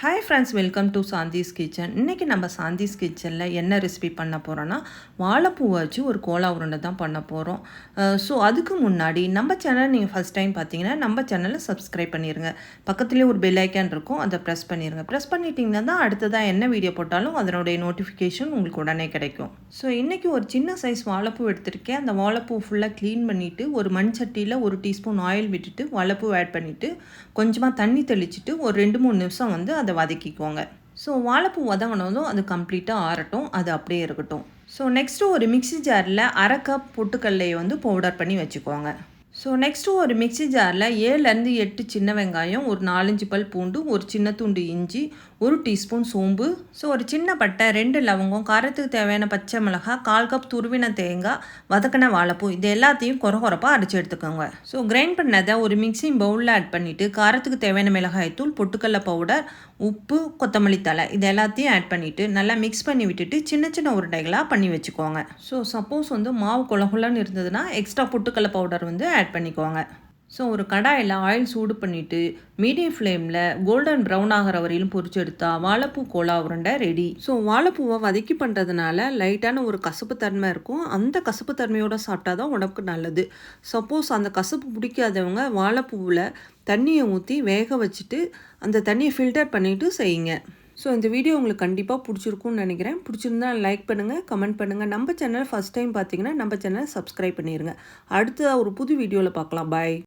Hi friends welcome to Shanthi's kitchen இன்றைக்கி நம்ம சாந்திஸ் கிச்சனில் என்ன ரெசிபி பண்ண போகிறோன்னா வாழைப்பூ வச்சு ஒரு கோலா உருண்டை தான் பண்ண போகிறோம் ஸோ அதுக்கு முன்னாடி நம்ம சேனல் நீங்கள் ஃபஸ்ட் டைம் பார்த்தீங்கன்னா நம்ம சேனலை சப்ஸ்கிரைப் பண்ணிடுங்க பக்கத்துலேயே ஒரு பெல் ஐக்கான் இருக்கும் அதை ப்ரெஸ் பண்ணிடுங்க ப்ரெஸ் பண்ணிட்டீங்கன்னா தான் அடுத்ததாக என்ன வீடியோ போட்டாலும் அதனுடைய நோட்டிஃபிகேஷன் உங்களுக்கு உடனே கிடைக்கும். ஸோ இன்றைக்கி ஒரு சின்ன சைஸ் வாழைப்பூ எடுத்திருக்கேன். அந்த வாழைப்பூ ஃபுல்லாக க்ளீன் பண்ணிவிட்டு ஒரு மண் சட்டியில் ஒரு டீஸ்பூன் ஆயில் விட்டுட்டு வாழைப்பூ ஆட் பண்ணிவிட்டு கொஞ்சமாக தண்ணி தெளிச்சுட்டு ஒரு ரெண்டு மூணு நிமிஷம் வந்து அதை வதக்கிக்கோங்க. ஸோ வாழைப்பூ வதங்கினதும் அது கம்ப்ளீட்டாக ஆறட்டும் அது அப்படியே இருக்கட்டும். ஸோ நெக்ஸ்ட்டு ஒரு மிக்ஸி ஜாரில் அரை கப் பொட்டுக்கல்லையை வந்து பவுடர் பண்ணி வச்சுக்கோங்க. ஸோ நெக்ஸ்ட்டு ஒரு மிக்ஸி ஜாரில் ஏழுலேருந்து எட்டு சின்ன வெங்காயம் ஒரு நாலஞ்சு பல் பூண்டு ஒரு சின்ன துண்டு இஞ்சி ஒரு டீஸ்பூன் சோம்பு. ஸோ ஒரு சின்ன பட்டை ரெண்டு லவங்கம் காரத்துக்கு தேவையான பச்சை மிளகாய் கால் கப் துருவின தேங்காய் வதக்கின வாழைப்பூ இது எல்லாத்தையும் குறை குறைப்பாக அரைச்சி எடுத்துக்கோங்க. ஸோ கிரைண்ட் பண்ணதை ஒரு மிக்சிங் பவுலில் ஆட் பண்ணிவிட்டு காரத்துக்கு தேவையான மிளகாய் தூள் பவுடர் உப்பு கொத்தமல்லி தலை இது எல்லாத்தையும் ஆட் பண்ணிவிட்டு நல்லா மிக்ஸ் பண்ணி விட்டுட்டு சின்ன சின்ன உருண்டைகளாக பண்ணி வச்சுக்கோங்க. ஸோ சப்போஸ் வந்து மாவு குலகுலன்னு இருந்ததுன்னா எக்ஸ்ட்ரா பொட்டுக்கடலை பவுடர் வந்து ஆட் பண்ணிக்கோங்க ஸோ ஒரு கடாயில் ஆயில் சூடு பண்ணிவிட்டு மீடியம் ஃப்ளேமில் கோல்டன் ப்ரௌன் ஆகிற வரையிலும் பொரிச்சு எடுத்தால் வாழைப்பூ கோலா உருண்டை ரெடி ஸோ வாழைப்பூவை வதக்கி பண்ணுறதுனால லைட்டான ஒரு கசப்பு தன்மை இருக்கும். அந்த கசப்பு தன்மையோடு சாப்பிட்டா தான் உடம்புக்கு நல்லது. சப்போஸ் அந்த கசப்பு பிடிக்காதவங்க வாழைப்பூவில் தண்ணியை ஊற்றி வேக வச்சுட்டு அந்த தண்ணியை ஃபில்டர் பண்ணிவிட்டு செய்யுங்க. ஸோ இந்த வீடியோ உங்களுக்கு கண்டிப்பாக பிடிச்சிருக்கும்னு நினைக்கிறேன். பிடிச்சிருந்தா லைக் பண்ணுங்கள் கமெண்ட் பண்ணுங்கள் நம்ம சேனல் ஃபஸ்ட் டைம் பார்த்தீங்கன்னா நம்ம சேனல் சப்ஸ்கிரைப் பண்ணிடுங்க அடுத்த ஒரு புது வீடியோவில் பார்க்கலாம். பாய்